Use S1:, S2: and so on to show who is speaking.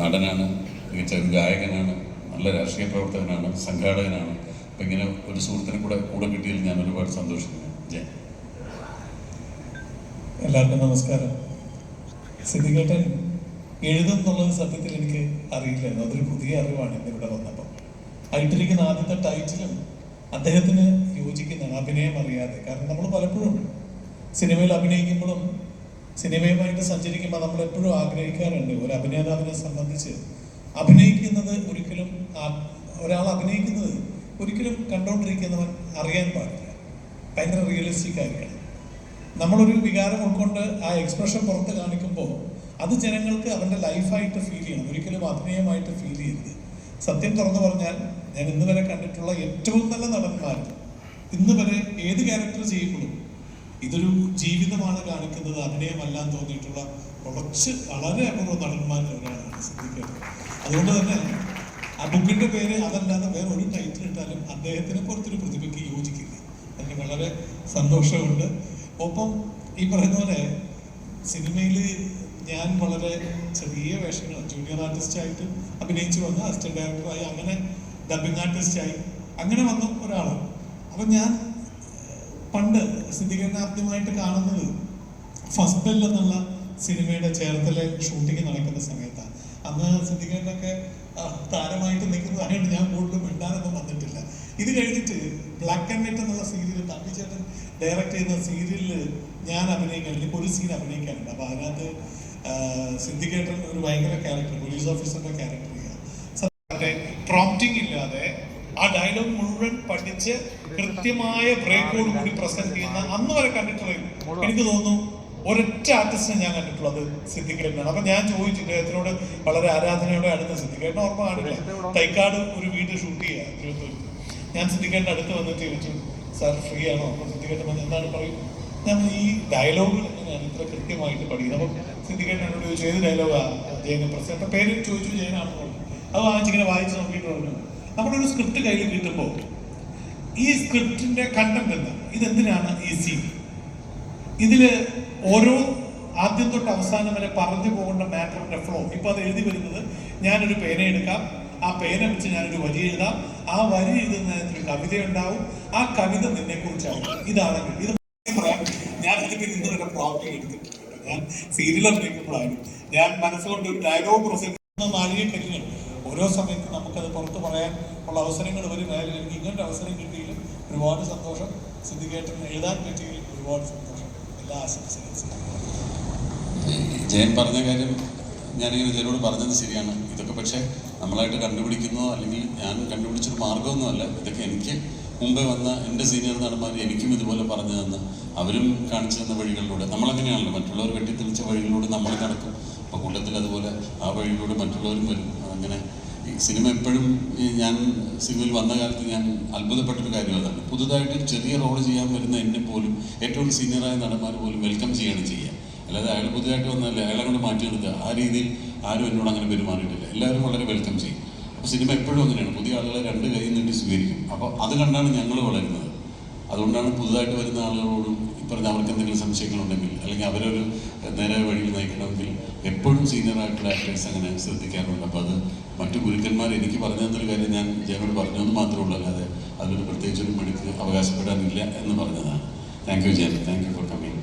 S1: നടനാണ് മികച്ച ഒരു ഗായകനാണ് നല്ല രാഷ്ട്രീയ പ്രവർത്തകനാണ് സംഘാടകനാണ്. അപ്പം ഇങ്ങനെ ഒരു സുഹൃത്തിനെ കൂടെ കൂടെ കിട്ടിയതിൽ ഞാൻ ഒരുപാട് സന്തോഷിക്കുന്നു. ജയ്.
S2: എല്ലാവർക്കും നമസ്കാരം. സിദ്ധികേട്ടൻ എഴുതും എന്നുള്ളത് സത്യത്തിൽ എനിക്ക് അറിയില്ലായിരുന്നു. അതൊരു പുതിയ അറിവാണ് ഇന്നിവിടെ വന്നപ്പോൾ ആയിട്ടിരിക്കുന്ന ആദ്യത്തെ ടൈറ്റിലും അദ്ദേഹത്തിന് യോജിക്കുന്നതാണ് അഭിനയം അറിയാതെ. കാരണം നമ്മൾ പലപ്പോഴും സിനിമയിൽ അഭിനയിക്കുമ്പോഴും സിനിമയുമായിട്ട് സഞ്ചരിക്കുമ്പോൾ നമ്മൾ എപ്പോഴും ആഗ്രഹിക്കാറുണ്ട് ഒരു അഭിനേതാവിനെ സംബന്ധിച്ച്. അഭിനയിക്കുന്നത് ഒരിക്കലും ഒരാൾ അഭിനയിക്കുന്നത് ഒരിക്കലും കണ്ടുകൊണ്ടിരിക്കുന്നവൻ അറിയാൻ പാടില്ല. ഭയങ്കര റിയലിസ്റ്റിക് ആയിരിക്കണം. നമ്മളൊരു വികാരം ഉൾക്കൊണ്ട് ആ എക്സ്പ്രഷൻ പുറത്ത് കാണിക്കുമ്പോൾ അത് ജനങ്ങൾക്ക് അവരുടെ ലൈഫായിട്ട് ഫീൽ ചെയ്യണം. ഒരിക്കലും അഭിനയമായിട്ട് ഫീൽ ചെയ്യരുത്. സത്യം തുറന്നു പറഞ്ഞാൽ ഞാൻ ഇന്ന് വരെ കണ്ടിട്ടുള്ള ഏറ്റവും നല്ല നടന്മാർ ഇന്ന് വരെ ഏത് ക്യാരക്ടർ ചെയ്യുമ്പോഴും ഇതൊരു ജീവിതമാണ് കാണിക്കുന്നത്. അഭിനയമല്ല എന്ന് തോന്നിയിട്ടുള്ള കുറച്ച് വളരെ അപൂർവ നടന്മാരിൽ ഒരാളാണ് ശ്രദ്ധിക്കേണ്ടത് അതുകൊണ്ട് തന്നെ ആ ബുക്കിന്റെ പേര് അതല്ലാതെ വേറെ ഒരു ടൈറ്റിൽ ഇട്ടാലും അദ്ദേഹത്തിനെ പുറത്തൊരു പ്രതിഭയ്ക്ക് യോജിക്കില്ല. അതിന് വളരെ സന്തോഷമുണ്ട്. ഒപ്പം ഈ പറയുന്ന പോലെ സിനിമയിൽ ഞാൻ വളരെ ചെറിയ വേഷങ്ങൾ ജൂനിയർ ആർട്ടിസ്റ്റ് ആയിട്ട് അഭിനയിച്ചു വന്ന് അസിസ്റ്റന്റ് ഡയറക്ടറായി അങ്ങനെ ഡബിങ് ആർട്ടിസ്റ്റായി അങ്ങനെ വന്ന ഒരാളാണ്. അപ്പം ഞാൻ പണ്ട് സിദ്ധികരണാർത്ഥ്യമായിട്ട് കാണുന്നത് ഫസ്റ്റ് ബെൽ എന്നുള്ള സിനിമയുടെ ചേർത്തലെ ഷൂട്ടിംഗ് നടക്കുന്ന സമയത്താണ്. അന്ന് സിദ്ധികരണൊക്കെ താരമായിട്ട് നിൽക്കുന്നതായതുകൊണ്ട് ഞാൻ കൂടുതലും മിണ്ടാനൊന്നും വന്നിട്ടില്ല. ഇത് കഴിഞ്ഞിട്ട് ബ്ലാക്ക് ആൻഡ് വൈറ്റ് എന്നുള്ള സീരിയൽ തമ്പി ചേട്ടൻ ഡയറക്റ്റ് ചെയ്യുന്ന സീരിയലിൽ ഞാൻ അഭിനയിക്കാൻ എനിക്ക് ഒരു സീൻ അഭിനയിക്കാനുണ്ട് അപ്പോൾ അതിനകത്ത് സിദ്ധികേട്ടൻ ഒരു ഭയങ്കര ക്യാരക്ടർ പോലീസ് ഓഫീസറിന്റെ ക്യാരക്ടർ ആ ഡയലോഗ് മുഴുവൻ പഠിച്ച് കൃത്യമായ ബ്രേക്കോട് കൂടി പ്രസന്റ് ചെയ്യുന്ന അന്ന് വരെ കണ്ടിട്ടുള്ള എനിക്ക് തോന്നുന്നു ഒരൊറ്റ ആർട്ടിസ്റ്റിനെ ഞാൻ കണ്ടിട്ടുള്ളത് സിദ്ധിക്കേട്ടനാണ്. അപ്പൊ ഞാൻ ചോദിച്ചു ഇദ്ദേഹത്തിനോട് വളരെ ആരാധനയോടെ അടുത്ത സിദ്ധിക്കേട്ടൻ ഓർമ്മ കാണില്ല തൈക്കാട് ഒരു വീട് ഷൂട്ട് ചെയ്യുക തിരുവനന്തപുരത്ത്. ഞാൻ സിദ്ധിക്കേട്ടൻ അടുത്ത് വന്നിട്ട് ചോദിച്ചു സാർ ഫ്രീ ആണോ? അപ്പൊ സിദ്ധിക്കേട്ടൻ വന്ന് എന്താണ് പറയും? ഞാൻ ഈ ഡയലോഗുകൾ ഞാൻ ഇത്ര കൃത്യമായിട്ട് പഠിക്കുന്നത് അപ്പം സിദ്ധിക്കേട്ടൻ എന്നോട് ചോദിച്ചു ഏത് ഡയലോഗാ ജയനെ പ്രസിഡന്റ് പേര് ചോദിച്ചു ജയനാണെന്ന് പറഞ്ഞു. അത് വാങ്ങിച്ചിങ്ങനെ വായിച്ച് നോക്കിയിട്ട് പറഞ്ഞു നമ്മുടെ ഒരു സ്ക്രിപ്റ്റ് കയ്യിൽ കിട്ടുമ്പോൾ ഈ സ്ക്രിപ്റ്റിന്റെ കണ്ടന്റ് എന്താ? ഇതെന്തിനാണ് ഈ സീൻ ഇതിൽ ഓരോ ആദ്യം തൊട്ട് അവസാനം വരെ പറഞ്ഞു പോകേണ്ട മാറ്ററിന്റെ ഫ്ലോ ഇപ്പൊ അത് എഴുതി വരുന്നത് ഞാനൊരു പേന എടുക്കാം. ആ പേന വെച്ച് ഞാനൊരു വരി എഴുതാം. ആ വരി എഴുതുന്നതിനൊരു കവിത ഉണ്ടാവും ആ കവിത നിന്നെ കുറിച്ചാവും ഇതാണെങ്കിൽ ഇത് ഞാൻ അതിന് ഇന്ന് വരെ പ്രോബ്ലം എടുത്തിട്ടുണ്ട് ഞാൻ സീരിയൽ അഭിനയിക്കുമ്പോഴാണ് ഞാൻ മനസ്സുകൊണ്ട് ഒരു ഡയലോഗ് പ്രസംഗിക്കുന്ന നാളിക കരികൾ ഓരോ സമയത്തും നമുക്കത് പുറത്ത് പറയാൻ ഉള്ള അവസരങ്ങൾ വരും ആയാലും എനിക്ക് ഇങ്ങനൊരു അവസരം കിട്ടിയില്ല ഒരുപാട് സന്തോഷം. സിദ്ധിക്കേട്ടൻ എഴുതാൻ പറ്റിയതിലും ഒരുപാട് സന്തോഷം. എല്ലാ ആശംസകളും.
S1: ജയൻ പറഞ്ഞ കാര്യം ഞാനിങ്ങനെ ജയനോട് പറഞ്ഞത് ശരിയാണ്. ഇതൊക്കെ പക്ഷേ നമ്മളായിട്ട് കണ്ടുപിടിക്കുന്നോ അല്ലെങ്കിൽ ഞാൻ കണ്ടുപിടിച്ചൊരു മാർഗമൊന്നുമല്ല ഇതൊക്കെ എനിക്ക് മുമ്പേ വന്ന എന്റെ സീനിയർ നടന്മാർ എനിക്കും ഇതുപോലെ പറഞ്ഞു തന്ന് അവരും കാണിച്ചു തന്ന വഴികളിലൂടെ. നമ്മളങ്ങനെയാണല്ലോ. മറ്റുള്ളവർ വെട്ടിത്തെളിച്ച വഴികളിലൂടെ നമ്മൾ നടക്കും. അപ്പോൾ കൂട്ടത്തിൽ അതുപോലെ ആ വഴിയിലൂടെ മറ്റുള്ളവരും വരും. അങ്ങനെ ഈ സിനിമ എപ്പോഴും ഞാൻ സിനിമയിൽ വന്ന കാലത്ത് ഞാൻ അത്ഭുതപ്പെട്ടൊരു കാര്യം അതാണ്. പുതുതായിട്ട് ചെറിയ റോൾ ചെയ്യാൻ വരുന്ന എന്നെ പോലും ഏറ്റവും സീനിയറായ നടന്മാർ പോലും വെൽക്കം ചെയ്യാണ് ചെയ്യുക. അല്ലാതെ അയാൾ പുതുതായിട്ട് വന്നല്ലേ അയാളെ കൊണ്ട് മാറ്റി നിർത്തുക ആ രീതിയിൽ ആരും എന്നോട് അങ്ങനെ പെരുമാറിയിട്ടില്ല. എല്ലാവരും വളരെ വെൽക്കം ചെയ്യും. അപ്പോൾ സിനിമ എപ്പോഴും അങ്ങനെയാണ്. പുതിയ ആളുകളെ രണ്ട് കൈ നീട്ടി സ്വീകരിക്കും. അപ്പോൾ അത് കണ്ടാണ് ഞങ്ങൾ വളരുന്നത്. അതുകൊണ്ടാണ് പുതുതായിട്ട് വരുന്ന ആളുകളോടും ഇപ്പറഞ്ഞ അവർക്ക് എന്തെങ്കിലും സംശയങ്ങളുണ്ടെങ്കിൽ അല്ലെങ്കിൽ അവരൊരു നേരെ എപ്പോഴും സീനിയർ ആയിട്ടുള്ള ആക്ടേഴ്സ് അങ്ങനെ ശ്രദ്ധിക്കാറുണ്ട്. അപ്പോൾ അത് മറ്റു ഗുരുക്കന്മാർ എനിക്ക് പറഞ്ഞു തന്നൊരു കാര്യം ഞാൻ ജയനോട് പറഞ്ഞു എന്ന് മാത്രമേ ഉള്ളൂ. അല്ലാതെ അതിനൊരു പ്രത്യേകിച്ച് ഒരു മിടുക്ക് അവകാശപ്പെടാനില്ല എന്ന് പറഞ്ഞതാണ്. Thank you Jayan thank you for coming